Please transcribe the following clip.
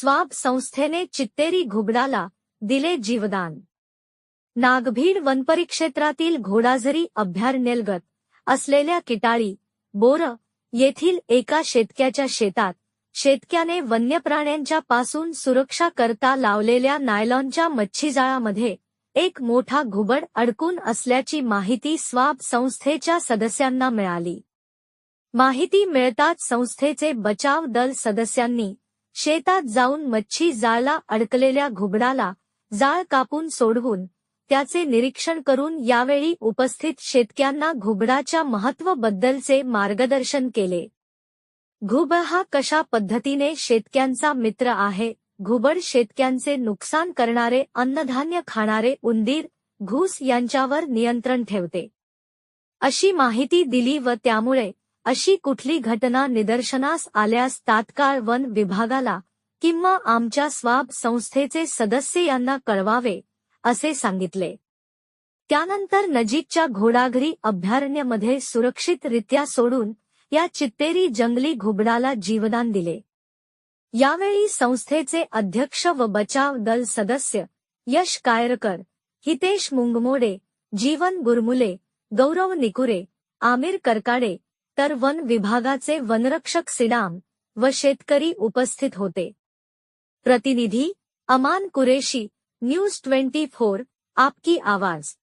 Swab संस्थेने चित्तेरी घुबडाला दिले जीवदान. नागभीड वनपरिक्षेत्रातील घोडाझरी अभ्यारण्यलगत असलेल्या किटाळी बोर येथील एका शेतक्याच्या शेतात शेतक्याने वन्य प्राण्यांच्या पासून सुरक्षा करता लावलेल्या नायलॉनच्या मच्छीजाळामध्ये एक मोठा घुबड अडकून असल्याची माहिती स्वाब संस्थेच्या सदस्यांना मिळाली. माहिती मिळताच संस्थेचे बचाव दल सदस्यांनी शेतात जाऊन मच्छी जाळला अडकलेल्या घुबडाला जाळ कापून सोडवून त्याचे निरीक्षण करून यावेळी उपस्थित शेतक्यांना घुबडाच्या महत्त्वाबद्दलचे मार्गदर्शन केले. घुबड हा कशा पद्धतीने शेतक्यांचा मित्र आहे? घुबड शेतक्यांचे नुकसान करणारे अन्नधान्य खाणारे उंदीर घूस यांच्यावर नियंत्रण ठेवते. अशी माहिती दिली व त्यामुळे अशी कुठली घटना निदर्शनास आल्यास तात्काळ वन विभागाला किंवा आमच्या स्वाब संस्थेचे सदस्य यांना कळवावे असे सांगितले. त्यानंतर नजीकच्या घोडाघरी अभयारण्यमध्ये सुरक्षितरित्या सोडून या चित्तेरी जंगली घुबडाला जीवदान दिले. यावेळी संस्थेचे अध्यक्ष व बचाव दल सदस्य यश कायरकर हितेश मुंगमोडे जीवन गुरमुले गौरव निकुरे आमिर करकाडे तर वन विभागाचे वनरक्षक सिडाम व शेतकरी उपस्थित होते. प्रतिनिधी Aman Qureshi News twenty four आपकी आवाज.